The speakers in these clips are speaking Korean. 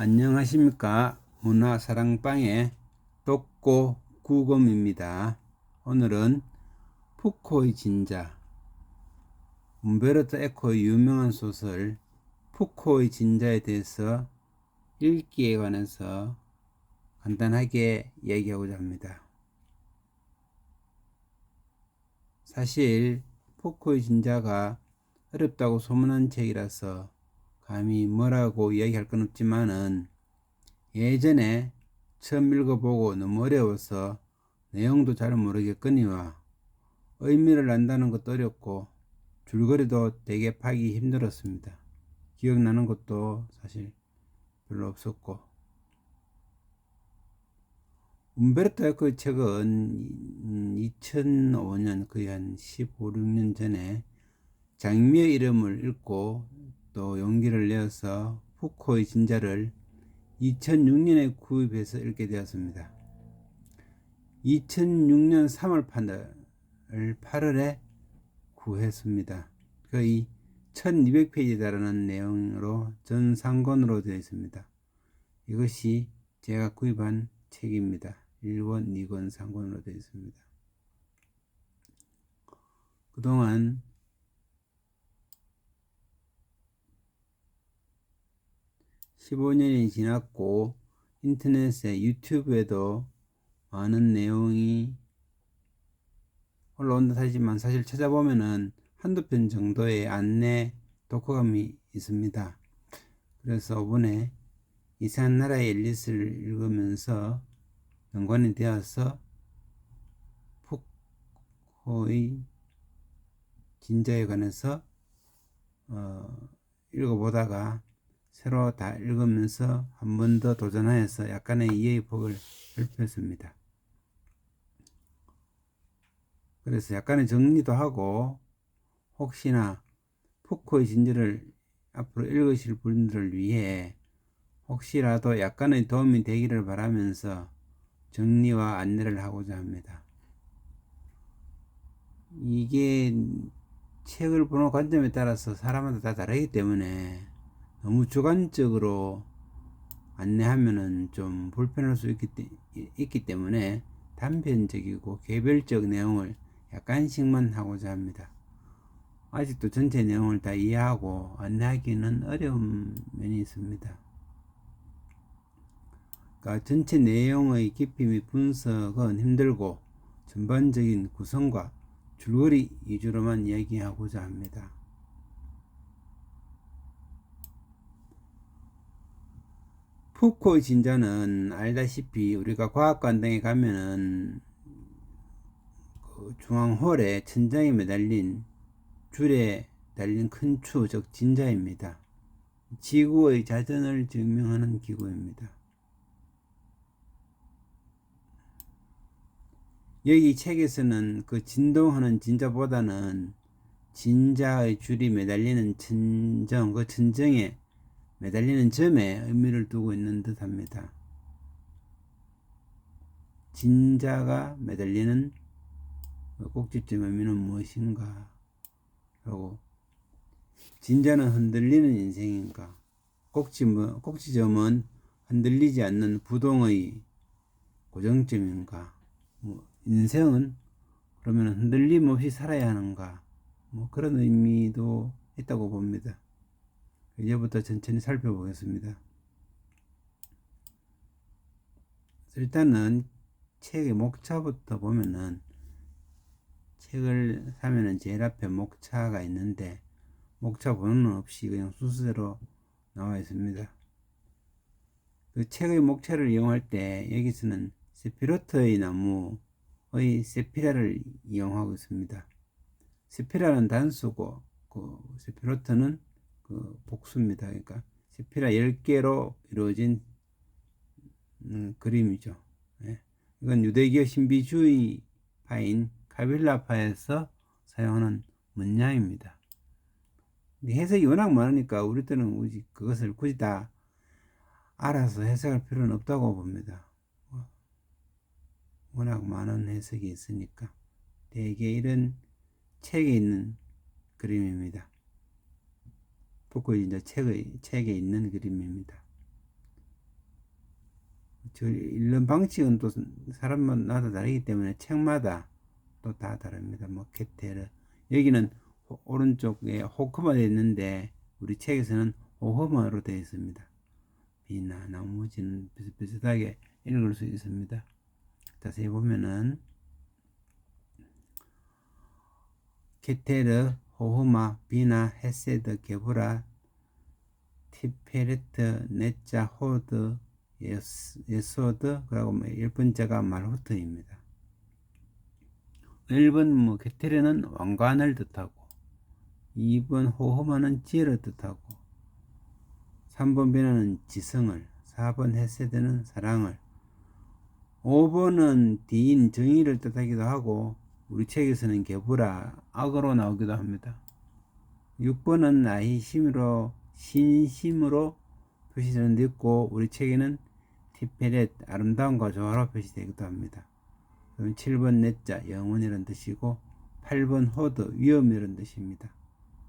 안녕하십니까 문화사랑방의 독고 구검입니다. 오늘은 푸코의 진자 움베르토 에코의 유명한 소설 푸코의 진자에 대해서 읽기에 관해서 간단하게 얘기하고자 합니다. 사실 푸코의 진자가 어렵다고 소문난 책이라서 감히 뭐라고 이야기할 건 없지만은 예전에 처음 읽어보고 너무 어려워서 내용도 잘 모르겠거니와 의미를 안다는 것도 어렵고 줄거리도 되게 파기 힘들었습니다. 기억나는 것도 사실 별로 없었고 움베르토 에코의 책은 2005년 거의 한 15, 16년 전에 장미의 이름을 읽고 또 용기를 내어서 푸코의 진자를 2006년에 구입해서 읽게 되었습니다. 2006년 3월 8일 8월에 구했습니다. 거의 1200페이지에 달하는 내용으로 전상권으로 되어 있습니다. 이것이 제가 구입한 책입니다. 1권, 2권, 3권으로 되어 있습니다. 그동안 15년이 지났고 인터넷에 유튜브에도 많은 내용이 올라온다 하지만 사실 찾아보면은 한두 편 정도의 안내 독후감이 있습니다. 그래서 이번에 이상한 나라의 앨리스를 읽으면서 연관이 되어서 푸코의 진자에 관해서 어, 읽어보다가 새로 다 읽으면서 한 번 더 도전하여서 약간의 이해의 폭을 넓혔습니다. 그래서 약간의 정리도 하고 혹시나 푸코의 진주를 앞으로 읽으실 분들을 위해 혹시라도 약간의 도움이 되기를 바라면서 정리와 안내를 하고자 합니다. 이게 책을 보는 관점에 따라서 사람마다 다 다르기 때문에 너무 주관적으로 안내하면은 좀 불편할 수 있기, 있기 때문에 단편적이고 개별적 내용을 약간씩만 하고자 합니다. 아직도 전체 내용을 다 이해하고 안내하기는 어려운 면이 있습니다. 그러니까 전체 내용의 깊이 및 분석은 힘들고 전반적인 구성과 줄거리 위주로만 이야기하고자 합니다. 푸코의 진자는 알다시피 우리가 과학관 등에 가면은 그 중앙홀에 천장에 매달린 줄에 달린 큰 추, 즉 진자입니다. 지구의 자전을 증명하는 기구입니다. 여기 책에서는 그 진동하는 진자보다는 진자의 줄이 매달리는 천정, 그 천정에 매달리는 점에 의미를 두고 있는 듯 합니다. 진자가 매달리는 꼭지점 의미는 무엇인가? 라고 진자는 흔들리는 인생인가? 꼭지, 꼭지점은 흔들리지 않는 부동의 고정점인가? 뭐 인생은 그러면 흔들림 없이 살아야 하는가? 뭐 그런 의미도 있다고 봅니다. 이제부터 천천히 살펴보겠습니다. 일단은 책의 목차부터 보면은 책을 사면은 제일 앞에 목차가 있는데 목차 번호는 없이 그냥 순서대로 나와 있습니다. 그 책의 목차를 이용할 때 여기서는 세피로트의 나무의 세피라를 이용하고 있습니다. 세피라는 단수고 그 세피로트는 그 복수입니다. 그러니까 세피라 10개로 이루어진 음, 그림이죠. 예. 이건 유대교 신비주의파인 카빌라파에서 사용하는 문양입니다. 해석이 워낙 많으니까 우리들은 굳이 그것을 굳이 다 알아서 해석할 필요는 없다고 봅니다. 워낙 많은 해석이 있으니까 대개 이런 책에 있는 그림입니다. 북구 이제 책의 책에 있는 그림입니다. 저 읽는 방식은 또 사람마다 다르기 때문에 책마다 또 다 다릅니다. 뭐 케테르 여기는 호- 오른쪽에 호크마 되어 있는데 우리 책에서는 호허마로 되어 있습니다. 비나 나머지는 비슷비슷하게 읽을 수 있습니다. 자세히 보면은 케테르, 호흐마, 비나, 헤세드, 게브라, 티페레트, 네자, 호드, 예소드, 그리고 뭐 1번째가 말후트입니다. 1번 뭐 케테르는 왕관을 뜻하고 2번 호흐마는 지혜를 뜻하고 3번 비나는 지성을 4번 헤세드는 사랑을 5번은 디인 정의를 뜻하기도 하고 우리 책에서는 개부라 악으로 나오기도 합니다. 6번은 나의 힘으로 신심으로 표시되는 데 있고 우리 책에는 티페렛 아름다움과 조화로 표시되기도 합니다. 그럼 7번 넷자 영원이라는 뜻이고 8번 호드 위험이라는 뜻입니다.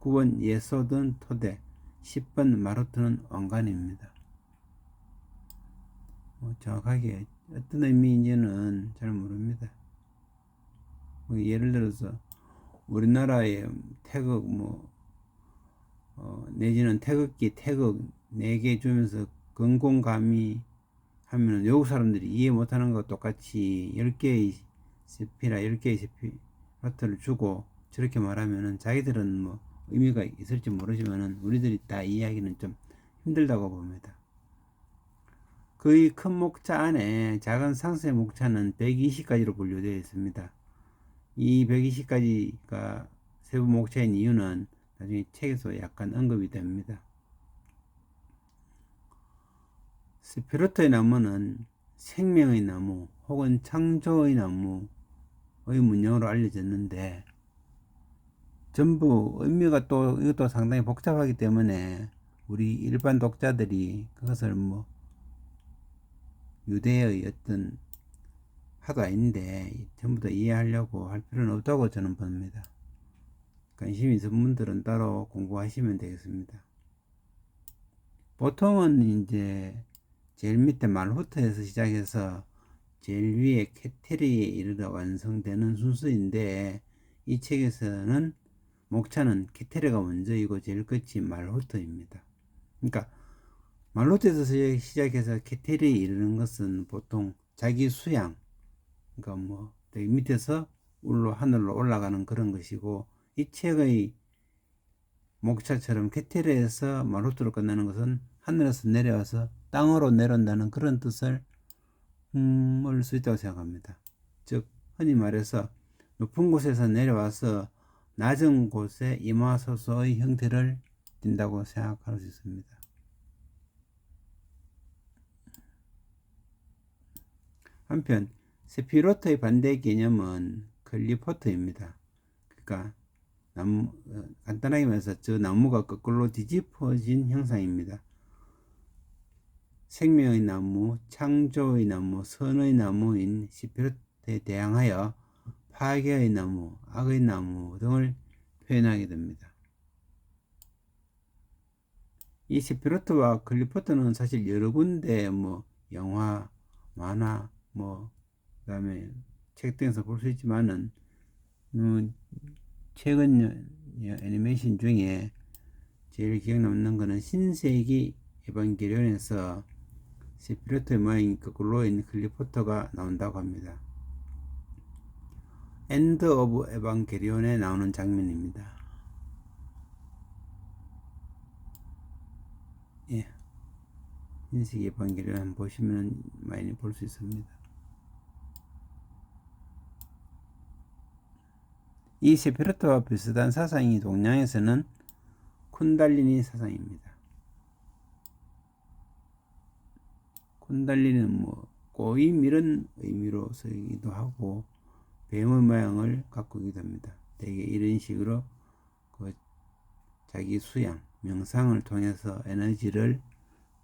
9번 예소든 토대 10번 마루트는 왕관입니다. 뭐 정확하게 어떤 의미인지는 잘 모릅니다. 뭐 예를 들어서 우리나라의 태극 뭐 어, 내지는 태극기 태극 4개 주면서 건공감이 하면은 외국 사람들이 이해 못하는 것 똑같이 10개의 세피라 10개의 세피라트를 주고 저렇게 말하면은 자기들은 뭐 의미가 있을지 모르지만은 우리들이 다 이해하기는 좀 힘들다고 봅니다. 거의 큰 목차 안에 작은 상세 목차는 120가지로 분류되어 있습니다. 이 120가지가 세부 목차인 이유는 나중에 책에서 약간 언급이 됩니다. 스피로트의 나무는 생명의 나무 혹은 창조의 나무의 문양으로 알려졌는데 전부 의미가 또 이것도 상당히 복잡하기 때문에 우리 일반 독자들이 그것을 뭐 유대의 어떤 하도 아닌데 전부 다 이해하려고 할 필요는 없다고 저는 봅니다. 관심 있는 분들은 따로 공부하시면 되겠습니다. 보통은 이제 제일 밑에 말부터에서 시작해서 제일 위에 캐테리에 이르러 완성되는 순서인데 이 책에서는 목차는 캐테레가 먼저이고 제일 끝이 말호트입니다. 그러니까 말로트에서 시작해서 캐테리에 이르는 것은 보통 자기 수양, 그러니까 뭐 되게 밑에서 울로 하늘로 올라가는 그런 것이고 이 책의 목차처럼 캐테레에서 말로트로 끝나는 것은 하늘에서 내려와서 땅으로 내려온다는 그런 뜻을 음, 올수 있다고 생각합니다. 즉 흔히 말해서 높은 곳에서 내려와서 낮은 곳에 임하소서의 형태를 띈다고 생각할 수 있습니다. 한편 세피로트의 반대 개념은 클리포트입니다. 그러니까 나무, 어, 간단하게 말해서 저 나무가 거꾸로 뒤집어진 형상입니다. 생명의 나무, 창조의 나무, 선의 나무인 시피로트에 대항하여 파괴의 나무, 악의 나무 등을 표현하게 됩니다. 이 시피로트와 클리포트는 사실 여러 군데 뭐 영화, 만화, 뭐 그 다음에 책 등에서 볼 수 있지만은 음, 최근 애니메이션 중에 제일 기억 남는 거는 신세기 에반게리온에서 시피로트의 모양이 거꾸로 있는 클리포터가 나온다고 합니다. 엔드 오브 에반게리온에 나오는 장면입니다. 예. 신세기 에반게리온 보시면 많이 볼 수 있습니다. 이 세피로트와 비슷한 사상이 동양에서는 쿤달리니 사상입니다. 쿤달리는 뭐 꼬임 이런 의미로 쓰기도 하고 뱀의 모양을 있기도 합니다. 대개 이런 식으로 그 자기 수양, 명상을 통해서 에너지를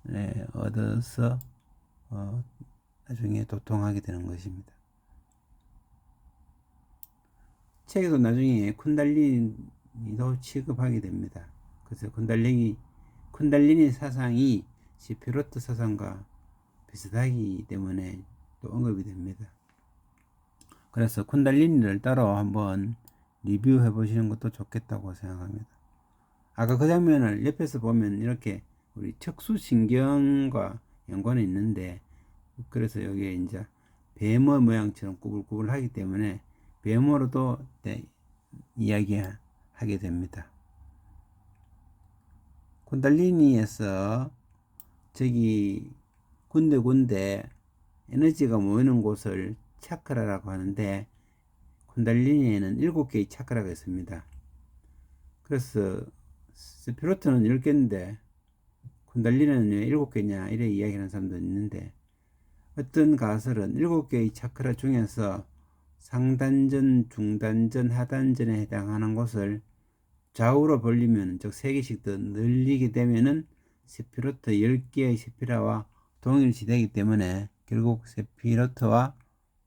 네, 얻어서 어, 나중에 도통하게 되는 것입니다. 책에도 나중에 쿤달리니도 취급하게 됩니다. 그래서 쿤달리니 쿤달리니 사상이 시피로트 사상과 비슷하기 때문에 또 언급이 됩니다. 그래서 쿤달리니를 따로 한번 리뷰해 보시는 것도 좋겠다고 생각합니다. 아까 그 장면을 옆에서 보면 이렇게 우리 척수신경과 연관이 있는데 그래서 여기에 이제 뱀어 모양처럼 꾸불꾸불 하기 때문에 뱀어로도 네, 이야기하게 됩니다. 콘달리니에서 저기 군데군데 에너지가 모이는 곳을 차크라라고 하는데 콘달리니에는 일곱 개의 차크라가 있습니다. 그래서 스피로트는 10개인데 콘달리니는 왜 일곱 개냐 이래 이야기하는 사람도 있는데 어떤 가설은 일곱 개의 차크라 중에서 상단전, 중단전, 하단전에 해당하는 곳을 좌우로 벌리면 즉세 개씩 더 늘리게 되면은 세피로트 10개의 세피라와 동일시 되기 때문에 결국 세피로트와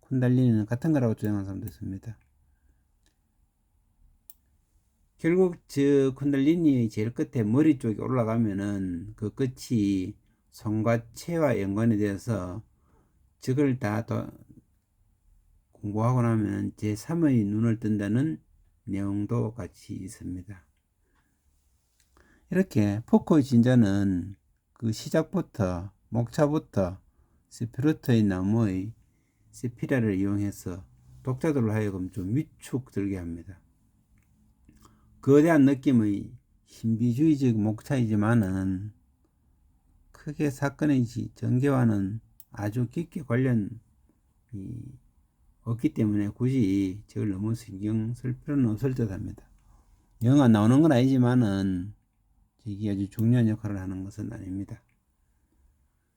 쿤달리는 같은 거라고 주장하는 사람도 있습니다. 결국 저 쿤달리니의 제일 끝에 머리 쪽에 올라가면은 그 끝이 손과 체와 연관이 되어서 저걸 다 도, 공부하고 나면 제3의 눈을 뜬다는 내용도 같이 있습니다. 이렇게 포커의 진자는 그 시작부터 목차부터 스피루트의 나무의 스피라를 이용해서 독자들로 하여금 좀 위축 들게 합니다. 거대한 느낌의 신비주의적 목차이지만은 크게 사건의 전개와는 아주 깊게 관련이 없기 때문에 굳이 저걸 너무 신경 쓸 필요는 없을 듯 합니다. 영화 나오는 건 아니지만은 이게 아주 중요한 역할을 하는 것은 아닙니다.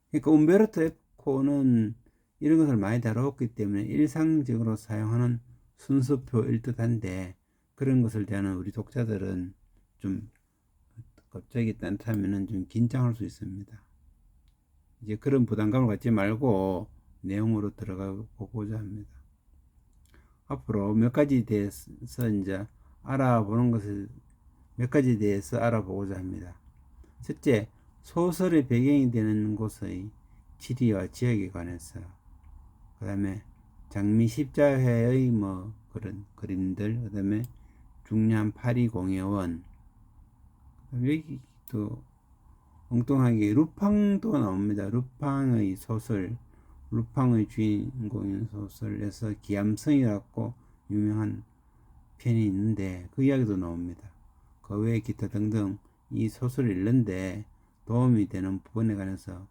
그러니까 움베르토 에코는 이런 것을 많이 다루었기 때문에 일상적으로 사용하는 순서표일 듯한데 그런 것을 대하는 우리 독자들은 좀 갑자기 딴타면은 좀 긴장할 수 있습니다. 이제 그런 부담감을 갖지 말고 내용으로 들어가 보고자 합니다. 앞으로 몇 가지 대해서 이제 알아보는 것을 몇 가지 대해서 알아보고자 합니다. 첫째, 소설의 배경이 되는 곳의 지리와 지역에 관해서 그 다음에 장미 십자회의 뭐 그런 그림들 그 다음에 중년 파리 공예원 여기 또 엉뚱하게 루팡도 나옵니다. 루팡의 소설 루팡의 주인공인 소설에서 기암성이라고 유명한 편이 있는데 그 이야기도 나옵니다. 그 외에 기타 등등 이 소설을 읽는데 도움이 되는 부분에 관해서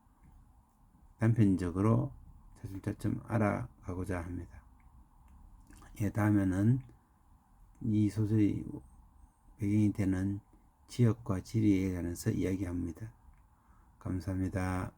단편적으로 차츰차츰 알아가고자 합니다. 예, 다음에는 이 소설이 배경이 되는 지역과 지리에 관해서 이야기합니다. 감사합니다.